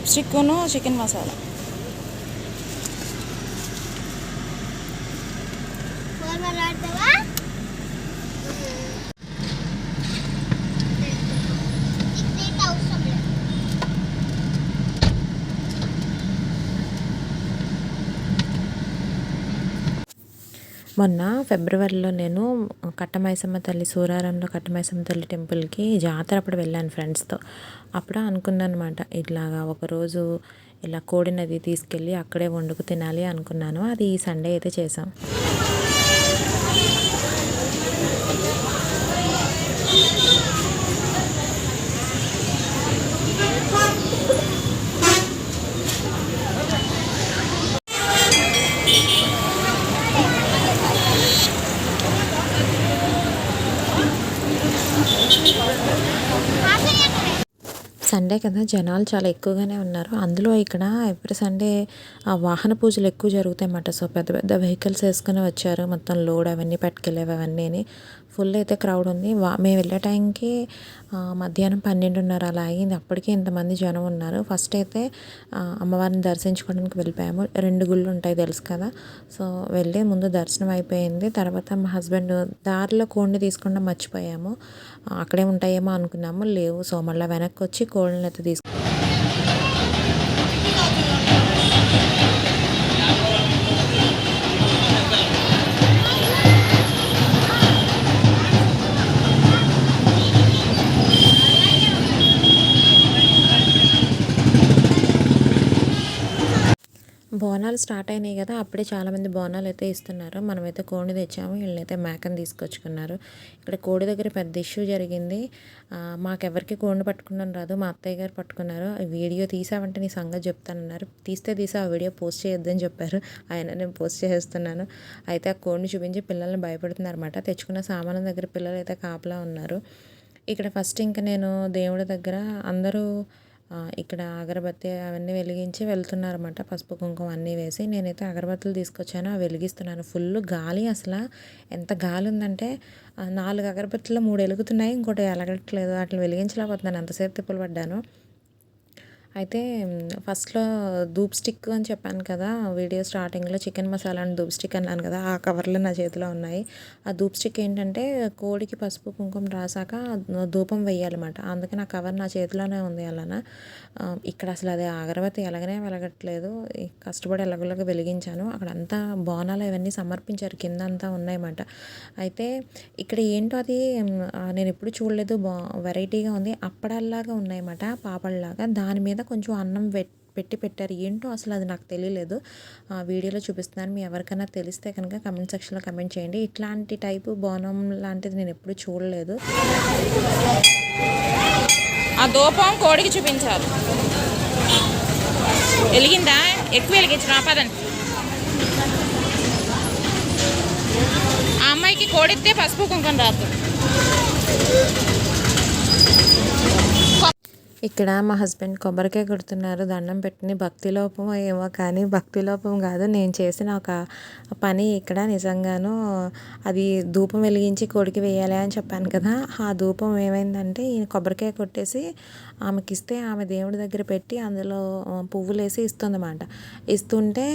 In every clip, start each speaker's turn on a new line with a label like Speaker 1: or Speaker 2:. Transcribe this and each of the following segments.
Speaker 1: Dhoop స్టిక్కును chicken masala
Speaker 2: మొన్న ఫిబ్రవరిలో నేను కట్టమైసమ్మ తల్లి సూరారంలో కట్టమైసమ్మ తల్లి టెంపుల్కి జాతర అప్పుడు వెళ్ళాను ఫ్రెండ్స్తో. అప్పుడు అనుకున్నాను అనమాట ఇట్లాగా ఒకరోజు ఇలా కోడినది తీసుకెళ్ళి అక్కడే వండుకు తినాలి అనుకున్నాను. అది ఈ సండే అయితే చేసాం. సండే కదా జనాలు చాలా ఎక్కువగానే ఉన్నారు. అందులో ఇక్కడ ఎవ్రీ సండే ఆ వాహన పూజలు ఎక్కువ జరుగుతాయి అన్నమాట సో పెద్ద పెద్ద వెహికల్స్ వేసుకుని వచ్చారు. మొత్తం లోడ్ అవన్నీ పట్టుకెళ్ళేవి అవన్నీ ఫుల్ అయితే క్రౌడ్ ఉంది. వా మేము వెళ్ళే టైంకి మధ్యాహ్నం పన్నెండున్నర అలా అయింది. అప్పటికే ఇంతమంది జనం ఉన్నారు. ఫస్ట్ అయితే అమ్మవారిని దర్శించుకోవడానికి వెళ్ళిపోయాము. రెండు గుళ్ళు ఉంటాయి తెలుసు కదా. సో వెళ్ళి ముందు దర్శనం అయిపోయింది. తర్వాత మా హస్బెండ్ దారిలో కోడిని తీసుకుండా మర్చిపోయాము. అక్కడే ఉంటాయేమో అనుకున్నాము. లేవు. సో మళ్ళీ వెనక్కి వచ్చి కోళ్ళని అయితే తీసుకు బోనాలు స్టార్ట్ అయినాయి కదా అప్పుడే చాలామంది బోనాలు అయితే ఇస్తున్నారు. మనమైతే కోడిని తెచ్చాము వీళ్ళైతే మేకని తీసుకొచ్చుకున్నారు. ఇక్కడ కోడి దగ్గర పెద్ద ఇష్యూ జరిగింది. మాకెవరికి కోడిని పట్టుకున్నాను రాదు మా అత్తయ్య గారు పట్టుకున్నారు. వీడియో తీసావంటే నీ సంగతి చెప్తానన్నారు. తీస్తే తీసి ఆ వీడియో పోస్ట్ చేయొద్దని చెప్పారు. ఆయన నేను పోస్ట్ చేస్తున్నాను. అయితే ఆ కోడిని చూపించి పిల్లల్ని భయపెడుతున్నారు అనమాట తెచ్చుకున్న సామానం దగ్గర పిల్లలు అయితే కాపలా ఉన్నారు. ఇక్కడ ఫస్ట్ ఇంకా నేను దేవుడి దగ్గర అందరూ ఇక్కడ అగరబత్తి అవన్నీ వెలిగించి వెళ్తున్నారన్నమాట. పసుపు కుంకుమ అన్నీ వేసి నేనైతే అగరబత్తులు తీసుకొచ్చాను. అవి వెలిగిస్తున్నాను. ఫుల్ గాలి అసలు ఎంత గాలి ఉందంటే నాలుగు అగరబత్తులు మూడు వెలుగుతున్నాయి. ఇంకోటి వెలగట్లేదు అట్లా వెలిగించలేకపోతున్నాను. అంతసేపు తిప్పలు పడ్డాను. అయితే ఫస్ట్లో ధూప్ స్టిక్ అని చెప్పాను కదా వీడియో స్టార్టింగ్లో చికెన్ మసాలా అని ధూప్ స్టిక్ అన్నాను కదా ఆ కవర్లు నా చేతిలో ఉన్నాయి. ఆ ధూప్ స్టిక్ ఏంటంటే కోడికి పసుపు కుంకుమ రాసాక ధూపం వేయాలన్నమాట అందుకని ఆ కవర్ నా చేతిలోనే ఉంది అలాన. ఇక్కడ అసలు అది అగరబత్తి ఎలాగనే వెలగట్లేదు. కష్టపడి ఎలాగోలాగా వెలిగించాను. అక్కడ అంతా బోనాలు ఇవన్నీ సమర్పించారు. కింద అంతా ఉన్నాయన్నమాట. అయితే ఇక్కడ ఏంటో అది నేను ఎప్పుడు చూడలేదు. బా వెరైటీగా ఉంది. అప్పడల్లాగా ఉన్నాయన్నమాట. పాపడలాగా. దాని మీద కొంచెం అన్నం పెట్టి పెట్టారు. ఏంటో అసలు అది నాకు తెలియలేదు. ఆ వీడియోలో చూపిస్తున్నాను. మీ ఎవరికైనా తెలిస్తే కనుక కమెంట్ సెక్షన్లో కమెంట్ చేయండి. ఇట్లాంటి టైపు బోనం లాంటిది నేను ఎప్పుడు చూడలేదు.
Speaker 1: ఆ దూపం కోడికి చూపించాలి వెలిగిందా? ఎక్కువ వెలిగించిన పదండి ఆ అమ్మాయికి కోడిస్తే పసుపు కుంకుమ రాదు.
Speaker 2: ఇక్కడ మా హస్బెండ్ కొబ్బరికాయ కొడుతున్నారు. దండం పెట్టిన భక్తి లోపం ఏమో కానీ భక్తి లోపం కాదు. నేను చేసిన ఒక పని ఇక్కడ నిజంగాను అది ధూపం వెలిగించి కొడికి వేయాలి అని చెప్పాను కదా. ఆ ధూపం ఏమైందంటే ఈయన కొబ్బరికాయ కొట్టేసి ఆమెకి ఇస్తే ఆమె దేవుడి దగ్గర పెట్టి అందులో పువ్వులు వేసి ఇస్తుందన్నమాట. ఇస్తుంటే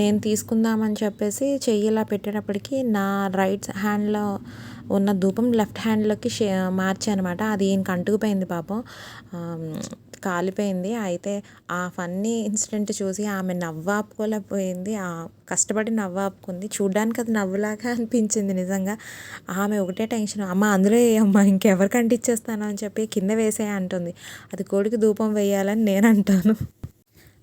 Speaker 2: నేను తీసుకుందామని చెప్పేసి చెయ్యి ఇలా పెట్టేటప్పటికి నా రైట్ హ్యాండ్లో ఉన్న ధూపం లెఫ్ట్ హ్యాండ్లోకి షే మార్చానమాట. అది ఈయనకి అంటుకుపోయింది పాపం. కాలిపోయింది. అయితే ఆ ఫన్నీ ఇన్సిడెంట్ చూసి ఆమె నవ్వాపుకోలేకపోయింది. ఆ కష్టపడి నవ్వాపుకుంది. చూడ్డానికి అది నవ్వులాగా అనిపించింది నిజంగా. ఆమె ఒకటే టెన్షన్. అమ్మ అందులో అమ్మ ఇంకెవరికి అంటిచ్చేస్తాను అని చెప్పి కింద వేసే అంటుంది. అది కోడికి ధూపం వేయాలని నేను అంటాను.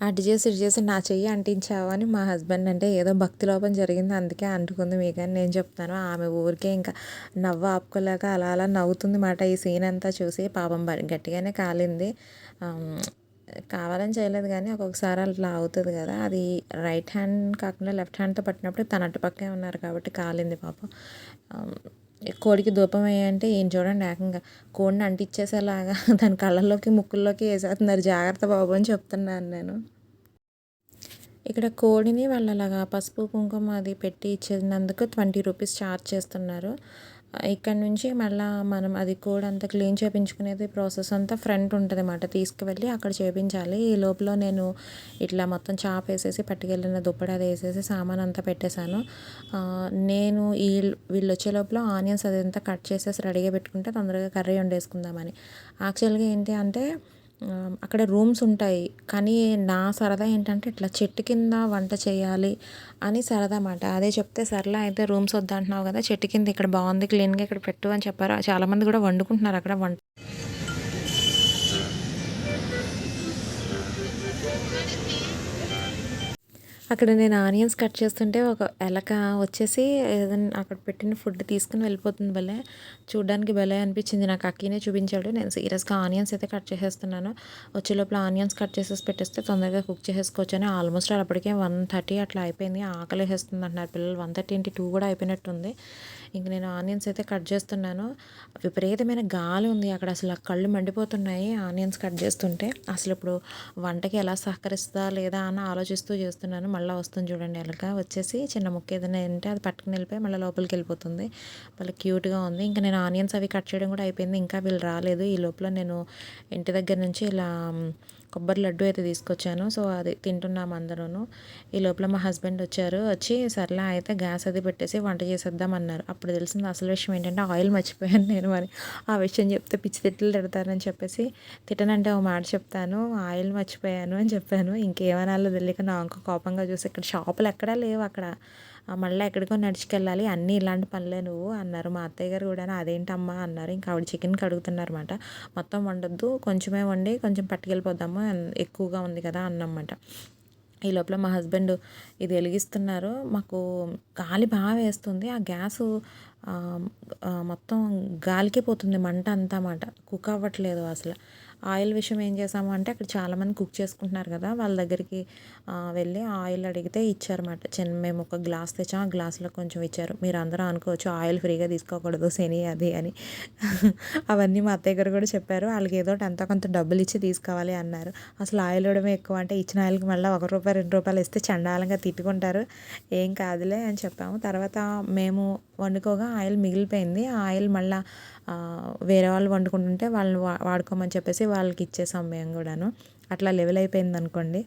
Speaker 2: అటు చేసి ఇటు చేసి నా చెయ్యి అంటించావు అని మా హస్బెండ్ అంటే ఏదో భక్తి లోపం జరిగింది అందుకే అంటుకుంది మీకు నేను చెప్తాను ఆమె ఊరికే ఇంకా నవ్వు ఆపుకోలేక అలా అలా నవ్వుతుంది మాట. ఈ సీన్ అంతా చూసి పాపం గట్టిగానే కాలింది. కావాలని చేయలేదు కానీ ఒక్కొక్కసారి అట్లా అవుతుంది కదా. అది రైట్ హ్యాండ్ కాకుండా లెఫ్ట్ హ్యాండ్తో పట్టినప్పుడు తన అటుపక్కే ఉన్నారు కాబట్టి కాలింది పాపం. కోడికి ధూపం వేయంటే ఏం చూడండి ఏకంగా. కోడిని అంటించేసేలాగా దాని కళ్ళల్లోకి ముక్కుల్లోకి వేసేస్తున్నారు. జాగ్రత్త బాబు అని చెప్తున్నాను నేను. ఇక్కడ కోడిని వాళ్ళు అలాగా పసుపు కుంకుమ అది పెట్టి ఇచ్చినందుకు ట్వంటీ రూపీస్ ఛార్జ్ చేస్తున్నారు. ఇక్కడ నుంచి మళ్ళీ మనం అది కూడా అంతా క్లీన్ చేయించుకునేది ప్రాసెస్ అంతా ఫ్రంట్ ఉంటుంది అన్నమాట తీసుకువెళ్ళి అక్కడ చేయించాలి ఈ లోపల నేను ఇట్లా మొత్తం చాప్ వేసేసి పట్టుకెళ్ళిన దుప్పటి అది వేసేసి సామాన్ అంతా పెట్టేశాను. నేను ఈ వీళ్ళు వచ్చే లోపల ఆనియన్స్ అదంతా కట్ చేసేసి రెడీగా పెట్టుకుంటే తొందరగా కర్రీ వండేసుకుందామని. యాక్చువల్గా ఏంటి అంటే అక్కడ రూమ్స్ ఉంటాయి. కానీ నా సరదా ఏంటంటే ఇట్లా చెట్టు కింద వంట చేయాలి అని సరదా అన్నమాట అదే చెప్తే సర్లే అయితే రూమ్స్ వద్దంటున్నావు కదా చెట్టు కింద ఇక్కడ బాగుంది క్లీన్గా ఇక్కడ పెట్టు అని చెప్పారు. చాలామంది కూడా వండుకుంటున్నారు అక్కడ వంట. అక్కడ నేను ఆనియన్స్ కట్ చేస్తుంటే ఒక ఎలక వచ్చేసి ఏదైనా అక్కడ పెట్టిన ఫుడ్ తీసుకుని వెళ్ళిపోతుంది భలే. చూడడానికి భలే అనిపించింది. నాకు అక్కీనే చూపించాడు. నేను సీరియస్గా ఆనియన్స్ అయితే కట్ చేసేస్తున్నాను. వచ్చే లోపల ఆనియన్స్ కట్ చేసేసి పెట్టేస్తే తొందరగా కుక్ చేసేసుకోవచ్చు అని ఆల్మోస్ట్ అప్పటికే వన్ థర్టీ అట్లా అయిపోయింది. ఆకలి వేస్తుంది అంటున్నారు పిల్లలు. వన్ థర్టీ ఇంటి టూ కూడా అయిపోయినట్టుంది. ఇంక నేను ఆనియన్స్ అయితే కట్ చేస్తున్నాను. విపరీతమైన గాలి ఉంది అక్కడ. అసలు ఆ కళ్ళు మండిపోతున్నాయి ఆనియన్స్ కట్ చేస్తుంటే. అసలు ఇప్పుడు వంటకి ఎలా సహకరిస్తుందా లేదా అని ఆలోచిస్తూ చేస్తున్నాను. మళ్ళీ వస్తుంది చూడండి ఎలక వచ్చేసి చిన్న ముక్క ఏదైనా ఉంటే అది పట్టుకుని వెళ్ళిపోయి మళ్ళీ లోపలికి వెళ్ళిపోతుంది. వాళ్ళ క్యూట్గా ఉంది. ఇంకా నేను ఆనియన్స్ అవి కట్ చేయడం కూడా అయిపోయింది. ఇంకా వీళ్ళు రాలేదు. ఈ లోపల నేను ఇంటి దగ్గర నుంచి ఇలా కొబ్బరి లడ్డు అయితే తీసుకొచ్చాను. సో అది తింటున్నాము అందరూ ఈ లోపల మా హస్బెండ్ వచ్చారు. వచ్చి సర్లే అయితే గ్యాస్ అది పెట్టేసి వంట చేసేద్దాం అన్నారు. అప్పుడు తెలిసింది అసలు విషయం ఏంటంటే ఆయిల్ మర్చిపోయాను నేను మరి. ఆ విషయం చెప్తే పిచ్చి తిట్లు తిడతానని చెప్పేసి తిట్టనంటే ఒక మాట చెప్తాను. ఆయిల్ మర్చిపోయాను అని చెప్పాను. ఇంకేమనాలో తెలియక నాకు కోపంగా చూసి ఇక్కడ షాపులు ఎక్కడా లేవు అక్కడ. మళ్ళీ ఎక్కడికో నడుచుకెళ్ళాలి. అన్నీ ఇలాంటి పనులే నువ్వు అన్నారు. మా అత్తయ్య గారు కూడా అదేంటమ్మా అన్నారు. ఇంకా ఆవిడ చికెన్ కడుగుతున్నారు అనమాట మొత్తం వండొద్దు. కొంచెమే వండి కొంచెం పట్టుకెళ్ళిపోదాము. ఎక్కువగా ఉంది కదా అన్నమాట. ఈ లోపల మా హస్బెండ్ ఇది వెలిగిస్తున్నారు. మాకు గాలి బాగా వేస్తుంది. ఆ గ్యాస్ మొత్తం గాలికే పోతుంది. మంట అంతా మాట కుక్ అవ్వట్లేదు అసలు. ఆయిల్ విషయం ఏం చేసాము అంటే అక్కడ చాలామంది కుక్ చేసుకుంటున్నారు కదా వాళ్ళ దగ్గరికి వెళ్ళి ఆయిల్ అడిగితే ఇచ్చారన్నమాట. చిన్న మేము ఒక గ్లాస్ తెచ్చాం ఆ గ్లాస్లో కొంచెం ఇచ్చారు. మీరు అందరూ అనుకోవచ్చు ఆయిల్ ఫ్రీగా తీసుకోకూడదు శని అది అని. అవన్నీ మా అత్తయ్య గారు కూడా చెప్పారు. వాళ్ళకి ఏదో ఒకటి ఎంతో కొంత డబ్బులు ఇచ్చి తీసుకోవాలి అన్నారు. అసలు ఆయిల్ ఇవ్వడమే ఎక్కువ అంటే ఇచ్చిన ఆయిల్కి మళ్ళీ ఒక రూపాయి రెండు రూపాయలు ఇస్తే చండాలంగా తిట్టుకుంటారు. ఏం కాదులే అని చెప్పాము. తర్వాత మేము వండుకోగా ఆయిల్ మిగిలిపోయింది. ఆ ఆయిల్ మళ్ళీ వేరే వాళ్ళు వండుకుంటుంటే వాళ్ళని వా వాడుకోమని చెప్పేసి వాళ్ళకి ఇచ్చేసాం మేము కూడాను. అట్లా లెవెల్ అయిపోయింది అనుకోండి.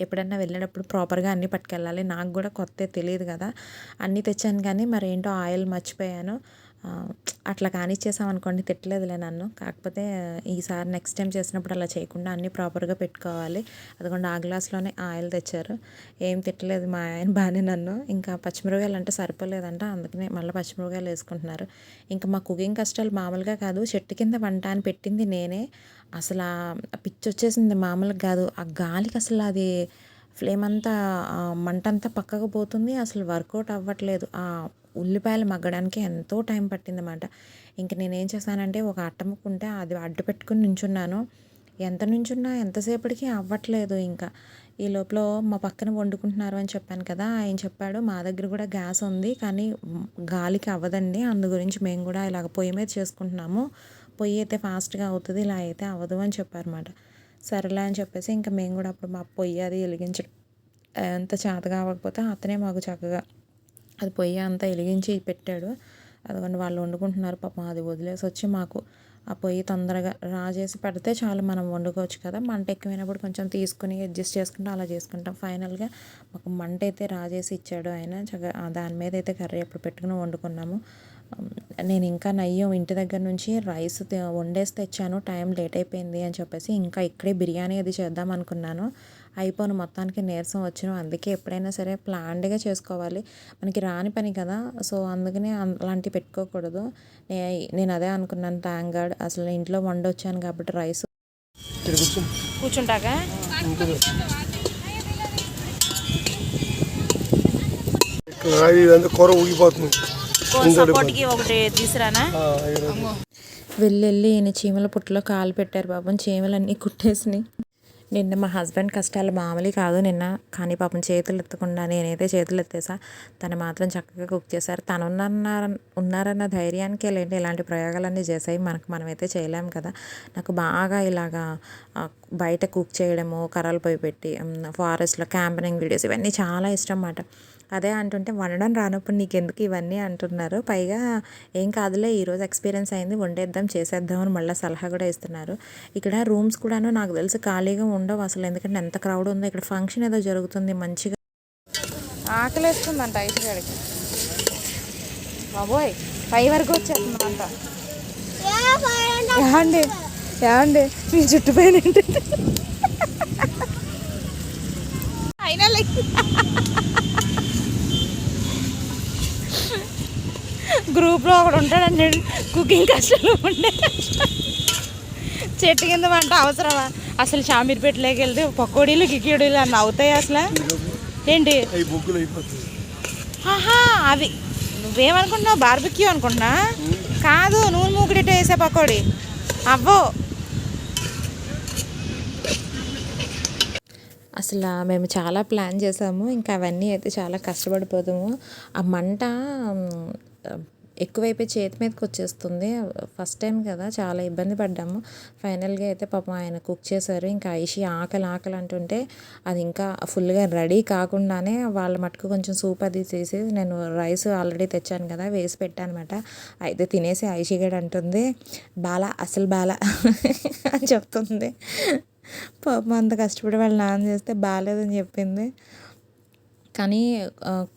Speaker 2: ఎప్పుడన్నా వెళ్ళేటప్పుడు ప్రాపర్గా అన్నీ పట్టుకెళ్ళాలి. నాకు కూడా కొత్త తెలియదు కదా. అన్నీ తెచ్చాను కానీ మరి ఏంటో ఆయిల్ మర్చిపోయాను. అట్లా కానిచ్చేసాం అనుకోండి తిట్టలేదులే నన్ను. కాకపోతే ఈసారి నెక్స్ట్ టైం చేసినప్పుడు అలా చేయకుండా అన్నీ ప్రాపర్గా పెట్టుకోవాలి. అదిగోండి ఆ గ్లాస్లోనే ఆయిల్ తెచ్చారు. ఏం తిట్టలేదు మా ఆయన బాగానే నన్ను. ఇంకా పచ్చిమిరపకాయలు అంటే సరిపోలేదంట. అందుకనే మళ్ళీ పచ్చిమిరపకాయలు వేసుకుంటున్నారు. ఇంకా మా కుకింగ్ కష్టాలు మామూలుగా కాదు. చెట్టు కింద వంట అని పెట్టింది నేనే. అసలు ఆ పిచ్చి వచ్చేసింది మామూలుగా కాదు. ఆ గాలికి అసలు అది ఫ్లేమ్ అంతా మంట అంతా పక్కకు పోతుంది. అసలు వర్కౌట్ అవ్వట్లేదు. ఆ ఉల్లిపాయలు మగ్గడానికి ఎంతో టైం పట్టిందన్నమాట. ఇంక నేనేం చేశానంటే ఒక అట్టముక్క ఉంటే అది అడ్డు పెట్టుకుని నించున్నాను. ఎంత నుంచున్నా ఎంతసేపటికి అవ్వట్లేదు ఇంకా. ఈ లోపల మా పక్కన వండుకుంటున్నారు అని చెప్పాను కదా ఆయన చెప్పాడు మా దగ్గర కూడా గ్యాస్ ఉంది కానీ గాలికి అవ్వదండి అందు గురించి మేము కూడా ఇలాగ పొయ్యి మీద చేసుకుంటున్నాము. పొయ్యి అయితే ఫాస్ట్గా అవుతుంది ఇలా అయితే అవ్వదు అని చెప్పారన్నమాట. సరేలే అని చెప్పేసి ఇంకా మేము కూడా అప్పుడు మా పొయ్యి అది వెలిగించడం ఎంత చేతగా అవ్వకపోతే అతనే మాకు చక్కగా అది పొయ్యి అంతా వెలిగించి పెట్టాడు. అదిగోండి వాళ్ళు వండుకుంటున్నారు పాపం అది వదిలేసి వచ్చి మాకు ఆ పొయ్యి తొందరగా రాజేసి పెడితే చాలు మనం వండుకోవచ్చు కదా. మంట ఎక్కువైనప్పుడు కొంచెం తీసుకుని అడ్జస్ట్ చేసుకుంటాం అలా చేసుకుంటాం. ఫైనల్గా మాకు మంట అయితే రాజేసి ఇచ్చాడు ఆయన. చక్కగా దాని మీద అయితే కర్రీ అప్పుడు పెట్టుకుని వండుకున్నాము. నేను ఇంకా నయ్యం ఇంటి దగ్గర నుంచి రైస్ వండేసి తెచ్చాను. టైం లేట్ అయిపోయింది అని చెప్పేసి ఇంకా ఇక్కడే బిర్యానీ అది చేద్దాం అనుకున్నాను. అయిపోను. మొత్తానికి నీరసం వచ్చాను అందుకే ఎప్పుడైనా సరే ప్లాన్డ్గా చేసుకోవాలి. మనకి రాని పని కదా. సో అందుకనే అలాంటివి పెట్టుకోకూడదు. నే నేను అదే అనుకున్నాను. థ్యాంక్ గాడ్ అసలు ఇంట్లో వండొచ్చాను కాబట్టి రైస్.
Speaker 1: కూర్చుంటాగా?
Speaker 3: కూర ఊగిపోతుంది.
Speaker 1: సపోర్ట్కి ఒకటి తీసురానా?
Speaker 3: ఆ, ఇక్కడ
Speaker 2: వెళ్ళి వెళ్ళి ఈయన చీమల పుట్టలో కాలు పెట్టారు పాపం చీమలన్నీ కుట్టేసినాయి. నిన్న మా హస్బెండ్ కష్టాలు మామూలు కాదు నిన్న కానీ పాపం చేతులు ఎత్తకుండా నేనైతే చేతులు ఎత్తేసా. తను మాత్రం చక్కగా కుక్ చేశారు. తను ఉన్నారన్న ఉన్నారన్న ధైర్యానికి లేంటి ఇలాంటి ప్రయోగాలన్నీ చేసాయి. మనకు మనమైతే చేయలేం కదా. నాకు బాగా ఇలాగా బయట కుక్ చేయడము కర్రలు పొయ్యి పెట్టి ఫారెస్ట్లో క్యాంపెనింగ్ వీడియోస్ ఇవన్నీ చాలా ఇష్టం అన్నమాట. అదే అంటుంటే వండడం రానప్పుడు నీకెందుకు ఇవన్నీ అంటున్నారు? పైగా ఏం కాదులే ఈరోజు ఎక్స్పీరియన్స్ అయింది వండేద్దాం చేసేద్దాం అని మళ్ళీ సలహా కూడా ఇస్తున్నారు. ఇక్కడ రూమ్స్ కూడాను నాకు తెలిసి ఖాళీగా ఉండవు అసలు ఎందుకంటే ఎంత క్రౌడ్ ఉందో ఇక్కడ ఫంక్షన్ ఏదో జరుగుతుంది మంచిగా.
Speaker 1: ఆకలేస్తుందంట ఐసుగాడికి బాబోయ్ పై వరకు వచ్చేస్తుందంట? ఏమండి? ఏమండి? మీ చుట్టు పైన ఏంటంటే అయినా లైక్ గ్రూప్లో ఒకడు ఉంటాడండి కుకింగ్ కష్టాలు ఉండే. చెట్టు కింద వంట అవసరమా? అసలు షామీర్పేటలోకి వెళ్తే పకోడీలు కిక్కీడీలు అన్న అవుతాయి అసలు? ఏంటి? ఆహా అవి. నువ్వేమనుకుంటున్నావు? బార్బిక్యూ అనుకుంటున్నా? కాదు నూనె మూకుడిట వేసే పకోడీ. అవ్వో.
Speaker 2: అసలు మేము చాలా ప్లాన్ చేసాము. ఇంకా అవన్నీ అయితే చాలా కష్టపడిపోతాము. ఆ మంట ఎక్కువైపోయి చేతి మీదకి వచ్చేస్తుంది. ఫస్ట్ టైం కదా చాలా ఇబ్బంది పడ్డాము. ఫైనల్గా అయితే పాపం ఆయన కుక్ చేశారు. ఇంకా ఐషి ఆకలి ఆకలి అంటుంటే అది ఇంకా ఫుల్గా రెడీ కాకుండానే వాళ్ళ మటుకు కొంచెం సూప్ అది చేసి నేను రైస్ ఆల్రెడీ తెచ్చాను కదా వేసి పెట్టానమాట. అయితే తినేసి ఐషి గడ అంటుంది బాల అసలు బాల అని చెప్తుంది. పాపం అంత కష్టపడి వాళ్ళు నాన్న చేస్తే బాగాలేదని చెప్పింది. కానీ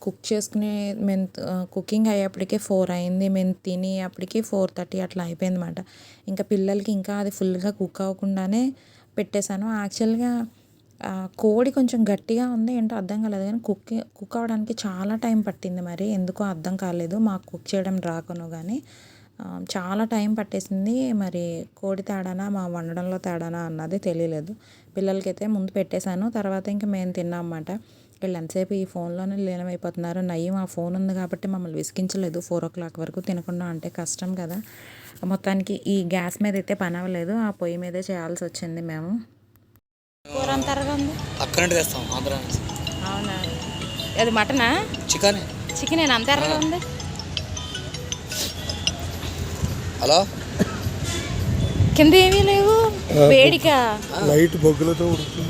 Speaker 2: కుక్ చేసుకునే మేము కుకింగ్ అయ్యేప్పటికే ఫోర్ అయింది. మేము తినే అప్పటికి ఫోర్ థర్టీ అట్లా అయిపోయింది అనమాట ఇంకా పిల్లలకి ఇంకా అది ఫుల్గా కుక్ అవ్వకుండానే పెట్టేశాను. యాక్చువల్గా కోడి కొంచెం గట్టిగా ఉంది. ఏంటో అర్థం కాలేదు. కానీ కుక్ కుక్ అవ్వడానికి చాలా టైం పట్టింది మరి. ఎందుకో అర్థం కాలేదు. మాకు కుక్ చేయడం రాకను కానీ చాలా టైం పట్టేసింది. మరి కోడి తేడానా మా వండడంలో తేడానా అన్నది తెలియలేదు. పిల్లలకైతే ముందు పెట్టేశాను. తర్వాత ఇంకా మేము తిన్నాం అన్నమాట వీళ్ళు ఎంతసేపు ఈ ఫోన్లోనే లీనమైపోతున్నారు? నయ్యం ఆ ఫోన్ ఉంది కాబట్టి మమ్మల్ని విసిగించలేదు. ఫోర్ ఓ క్లాక్ వరకు తినకుండా అంటే కష్టం కదా. మొత్తానికి ఈ గ్యాస్ మీద అయితే పని అవ్వలేదు. ఆ పొయ్యి మీదే చేయాల్సి వచ్చింది మేము.
Speaker 1: అవునా? అది మటనా?
Speaker 4: చికెన్.
Speaker 1: చికెన్ నేను అంతరగా ఉంది?
Speaker 4: హలో?
Speaker 1: కింద ఏమీ లేవు. వేడిక?
Speaker 3: లైట్ బొగ్గులతో ఉడుకుతుంది.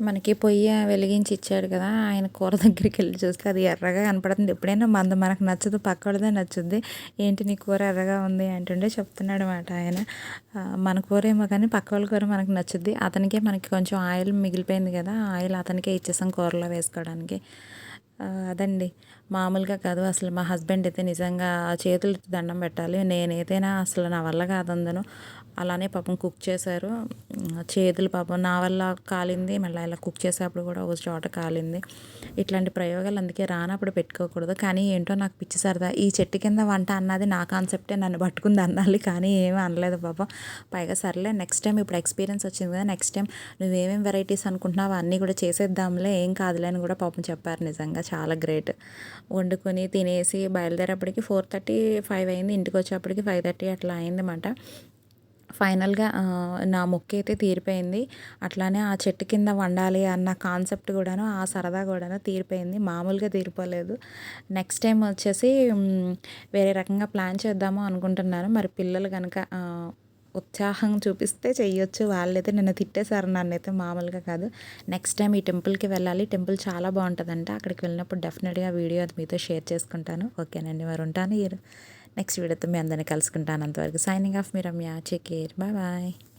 Speaker 2: మనకి పొయ్యి వెలిగించి ఇచ్చాడు కదా ఆయన కూర దగ్గరికి వెళ్ళి చూస్తే అది ఎర్రగా కనపడుతుంది. ఎప్పుడైనా మంద మనకు నచ్చదు పక్కడదే నచ్చుద్ది. ఏంటి నీ కూర ఎర్రగా ఉంది అంటుండే చెప్తున్నాడు అనమాట ఆయన. మన కూర ఏమో కానీ పక్క వాళ్ళ కూర మనకు నచ్చుద్ది. అతనికే మనకి కొంచెం ఆయిల్ మిగిలిపోయింది కదా ఆయిల్ అతనికే ఇచ్చేసాం కూరలో వేసుకోవడానికి. అదండి. మామూలుగా కాదు. అసలు మా హస్బెండ్ అయితే నిజంగా చేతులు దండం పెట్టాలి. నేనైతేనా అసలు నా వల్ల కాదందను అలానే పాపం కుక్ చేశారు. చేతులు పాపం నా వల్ల కాలింది. మళ్ళీ ఇలా కుక్ చేసేటప్పుడు కూడా ఒక చోట కాలింది. ఇట్లాంటి ప్రయోగాలు అందుకే రానప్పుడు పెట్టుకోకూడదు. కానీ ఏంటో నాకు పిచ్చి సరదా. ఈ చెట్టు కింద వంట అన్నది నా కాన్సెప్టే. నన్ను పట్టుకుంది అన్నాలి కానీ ఏమీ అనలేదు పాపం. పైగా సర్లే నెక్స్ట్ టైం ఇప్పుడు ఎక్స్పీరియన్స్ వచ్చింది కదా నెక్స్ట్ టైం నువ్వేమేం వెరైటీస్ అనుకుంటున్నావు అన్నీ కూడా చేసేద్దాంలే. ఏం కాదులే అని కూడా పాపం చెప్పారు నిజంగా. చాలా గ్రేట్ వండుకొని తినేసి బయలుదేరేపటికి ఫోర్ థర్టీ ఫైవ్ అయింది. ఇంటికి వచ్చేప్పటికి ఫైవ్ థర్టీ అట్లా అయిందన్నమాట. ఫైనల్గా నా మొక్క అయితే తీరిపోయింది. అట్లానే ఆ చెట్టు కింద వండాలి అన్న కాన్సెప్ట్ కూడాను ఆ సరదా కూడాను తీరిపోయింది. మామూలుగా తీరిపోలేదు. నెక్స్ట్ టైం వచ్చేసి వేరే రకంగా ప్లాన్ చేద్దాము అనుకుంటున్నాను. మరి పిల్లలు కనుక ఉత్సాహం చూపిస్తే చేయొచ్చు వాళ్ళైతే నిన్న తిట్టేశారు నన్నైతే మామూలుగా కాదు. నెక్స్ట్ టైం ఈ టెంపుల్కి వెళ్ళాలి. టెంపుల్ చాలా బాగుంటుందంట. అక్కడికి వెళ్ళినప్పుడు డెఫినెట్గా వీడియో అది మీతో షేర్ చేసుకుంటాను. ఓకేనండి. మరి ఉంటాను నెక్స్ట్ వీడియోతో మీ అందరిని కలుసుకుంటాను అంతవరకు. సైనింగ్ ఆఫ్ మీ Ramya. Take care bye bye